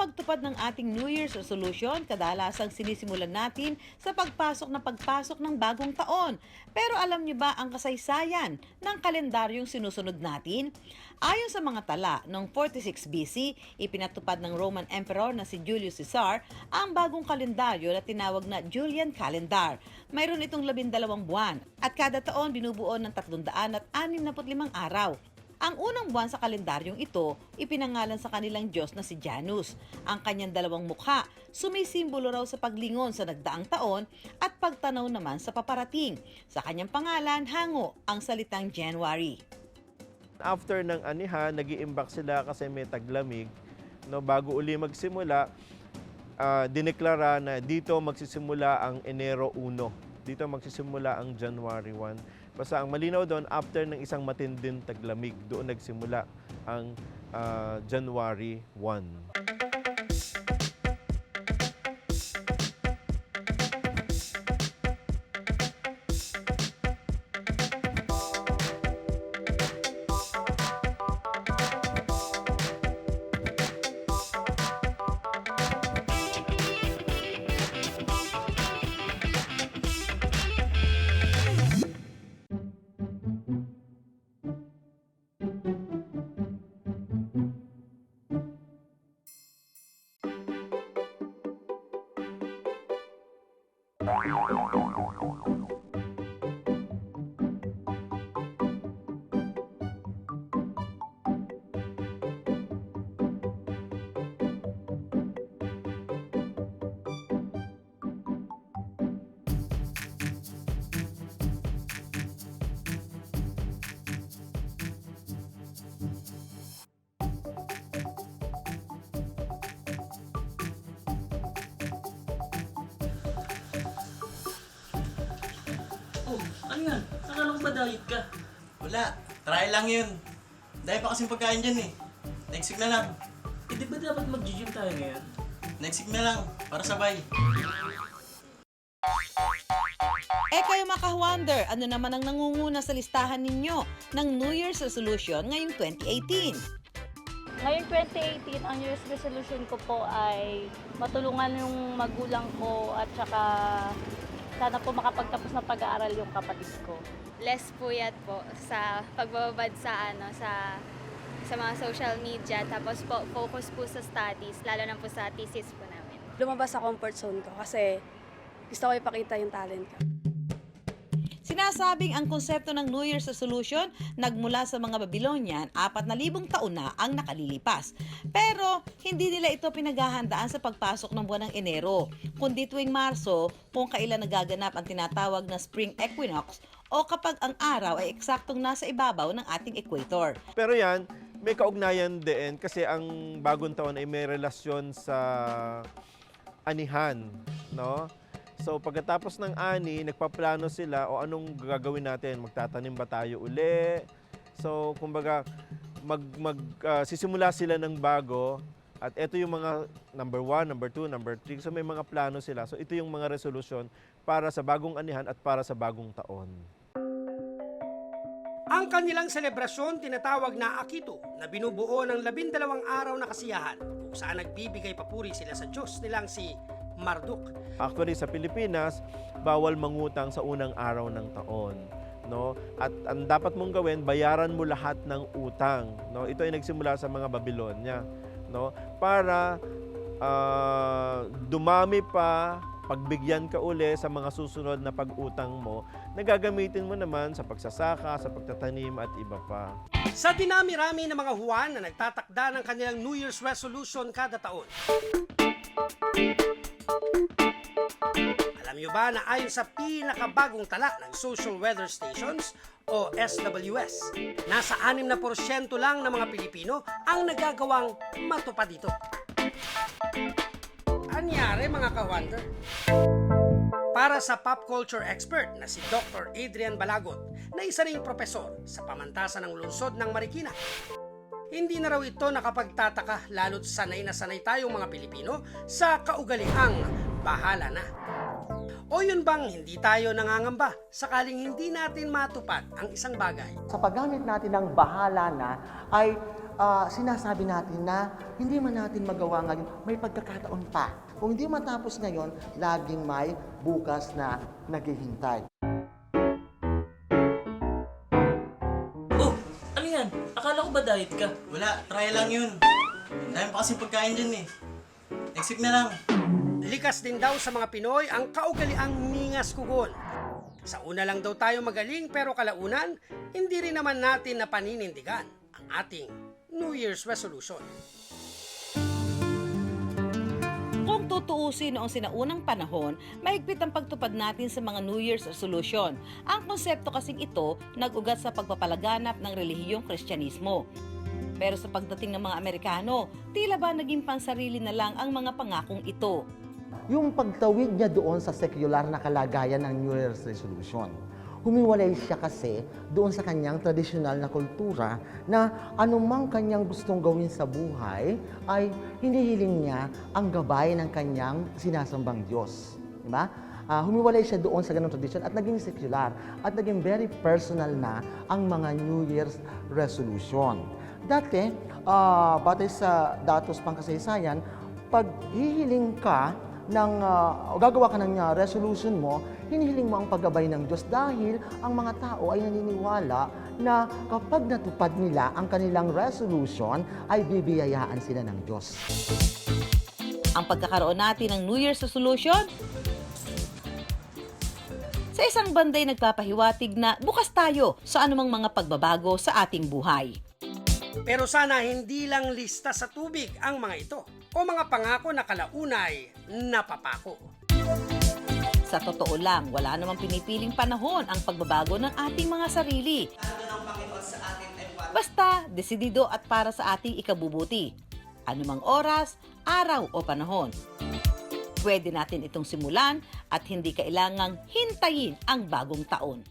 pagtupad ng ating New Year's resolution, kadalasang sinisimulan natin sa pagpasok na pagpasok ng bagong taon. Pero alam niyo ba ang kasaysayan ng kalendaryong sinusunod natin? Ayon sa mga tala, noong 46 BC, ipinatupad ng Roman Emperor na si Julius Caesar ang bagong kalendaryo na tinawag na Julian Calendar. Mayroon itong labindalawang buwan at kada taon binubuo ng 365 araw. Ang unang buwan sa kalendaryong ito, ipinangalan sa kanilang Diyos na si Janus. Ang kanyang dalawang mukha, sumisimbolo raw sa paglingon sa nagdaang taon at pagtanaw naman sa paparating. Sa kanyang pangalan, hango ang salitang January. After ng anihan, nag iimbak sila kasi may taglamig. No, bago uli magsimula, ah, dineklara na dito magsisimula ang Enero 1. Dito magsisimula ang January 1. Basta ang malinaw doon, after ng isang matinding taglamig, doon nagsimula ang ah, January 1. どう? Ano yan? Akala ko ba diet ka? Wala. Try lang yun. Dahil pa kasing pagkain dyan eh. Next week na lang. Eh, di ba dapat mag-gym tayo ngayon? Next week na lang. Para sabay. Eh kayo maka-wonder, ano naman ang nangunguna sa listahan ninyo ng New Year's resolution ngayong 2018? Ngayong 2018, ang New Year's resolution ko po ay matulungan yung magulang ko at saka sana po makapagtapos na pag-aaral yung kapatid ko. less puyat po sa pagbababad sa ano sa sa mga social media tapos po focus po sa studies lalo na po sa thesis po namin. lumabas sa comfort zone ko kasi gusto ko ipakita yung talent ko. Sinasabing ang konsepto ng New Year's resolution nagmula sa mga Babylonian, apat na libong taon na ang nakalilipas. Pero hindi nila ito pinaghahandaan sa pagpasok ng buwan ng Enero, kundi tuwing Marso kung kailan nagaganap ang tinatawag na spring equinox o kapag ang araw ay eksaktong nasa ibabaw ng ating equator. Pero yan, may kaugnayan din kasi ang bagong taon ay may relasyon sa anihan, no? So pagkatapos ng ani, nagpaplano sila o anong gagawin natin? Magtatanim ba tayo uli? So kumbaga mag, mag ah, sisimula sila ng bago at ito yung mga number one, number two, number three. So may mga plano sila. So ito yung mga resolution para sa bagong anihan at para sa bagong taon. Ang kanilang selebrasyon tinatawag na Akito na binubuo ng labindalawang araw na kasiyahan kung saan nagbibigay papuri sila sa Diyos nilang si Marduk. Actually, sa Pilipinas, bawal mangutang sa unang araw ng taon. No? At ang dapat mong gawin, bayaran mo lahat ng utang. No? Ito ay nagsimula sa mga Babylonia. No? Para ah, dumami pa, pagbigyan ka uli sa mga susunod na pag-utang mo, na gagamitin mo naman sa pagsasaka, sa pagtatanim at iba pa. Sa dinami-rami ng mga Juan na nagtatakda ng kanilang New Year's resolution kada taon. Alam niyo ba na ayon sa pinakabagong tala ng Social Weather Stations o SWS, nasa 6% lang ng mga Pilipino ang nagagawang matupad dito. Anyari mga ka-wonder? Para sa pop culture expert na si Dr. Adrian Balagot na isa ring propesor sa pamantasan ng lungsod ng Marikina. Hindi na raw ito nakapagtataka lalo't sanay na sanay tayong mga Pilipino sa kaugalihang bahala na. O yun bang hindi tayo nangangamba sakaling hindi natin matupad ang isang bagay? Sa paggamit natin ng bahala na ay ah, sinasabi natin na hindi man natin magawa ngayon, may pagkakataon pa. Kung hindi matapos ngayon, laging may bukas na naghihintay. Akala ko ba diet ka? Wala, try lang yun. Dahil pa kasing pagkain dyan eh. Next week na lang. Likas din daw sa mga Pinoy ang kaugaliang ningas kugon. Sa una lang daw tayo magaling pero kalaunan, hindi rin naman natin na paninindigan ang ating New Year's resolution. Kung tutuusin noong sinaunang panahon, mahigpit ang pagtupad natin sa mga New Year's resolution. Ang konsepto kasing ito nag-ugat sa pagpapalaganap ng relihiyong Kristyanismo. Pero sa pagdating ng mga Amerikano, tila ba naging pansarili na lang ang mga pangakong ito. Yung pagtawid niya doon sa secular na kalagayan ng New Year's resolution. Humiwalay siya kasi doon sa kanyang tradisyonal na kultura na anumang kanyang gustong gawin sa buhay ay hinihiling niya ang gabay ng kanyang sinasambang Diyos. Di ba? Ah, humiwalay siya doon sa ganong tradisyon at naging secular at naging very personal na ang mga New Year's resolution. Dati, ah, batay sa datos pang kasaysayan, pag hihiling ka ng, ah, o gagawa ka ng ah, resolution mo, hinihiling mo ang paggabay ng Diyos dahil ang mga tao ay naniniwala na kapag natupad nila ang kanilang resolution, ay bibiyayaan sila ng Diyos. Ang pagkakaroon natin ng New Year's resolution, sa isang banday nagpapahiwatig na bukas tayo sa anumang mga pagbabago sa ating buhay. Pero sana hindi lang lista sa tubig ang mga ito o mga pangako na kalaunay napapako. Sa totoo lang, wala namang pinipiling panahon ang pagbabago ng ating mga sarili. Basta, desidido at para sa ating ikabubuti. Anumang oras, araw o panahon. Pwede natin itong simulan at hindi kailangang hintayin ang bagong taon.